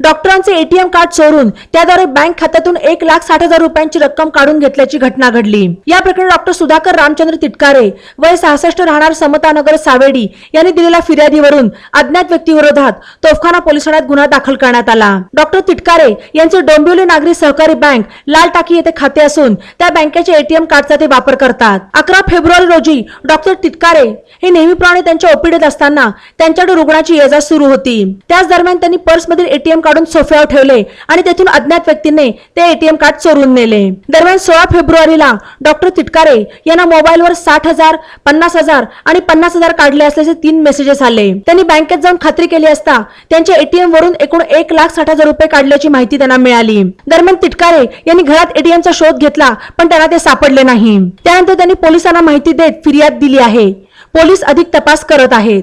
डॉक्टरांचे ATM card चोरून त्याद्वारे बँक खात्यातून एक लाख साठ हजार रुपयांची रक्कम काढून घेतल्याची घटना घडली. या प्रकरणी डॉक्टर सुधाकर रामचंद्र तिटकारे वय सहासष्ट राहणार समतानगर सावेडी यांनी दिलेल्या फिर्यादीवरून अज्ञात व्यक्तीविरोधात तोफखाना पोलीस ठाण्यात गुन्हा दाखल करण्यात आला. डॉक्टर तिटकारे यांचे डोंबिवली नागरी सहकारी बँक लाल टाकी येथे खाते असून त्या बँकेच्या एटीएम कार्डचा ते वापर करतात. अकरा फेब्रुवारी रोजी डॉक्टर तिटकारे हे नेहमीप्रमाणे त्यांच्या ओपीडीत असताना त्यांच्याकडे रुग्णाची ये सुरू होती. त्याच दरम्यान त्यांनी पर्समधील एटीएम काढून सोफ्यावर ठेवले आणि तेथून अज्ञात व्यक्तीने ते एटीएम कार्ड चोरून नेले. दरम्यान सोळा फेब्रुवारीला डॉक्टर तिटकारे यांना मोबाईलवर साठ हजार पन्नास हजार आणि पन्नास हजार काढले असल्याचे तीन मेसेजेस आले. त्यांनी बँकेत जाऊन खात्री केली असता त्यांच्या एटीएम वरून एकूण एक लाख साठ हजार रुपये काढल्याची माहिती त्यांना मिळाली. दरम्यान तिटकारे यांनी घरात एटीएमचा शोध घेतला पण त्यांना ते सापडले नाही. त्यानंतर त्यांनी पोलिसांना माहिती देत फिर्याद दिली आहे. पोलीस अधिक तपास करत आहेत.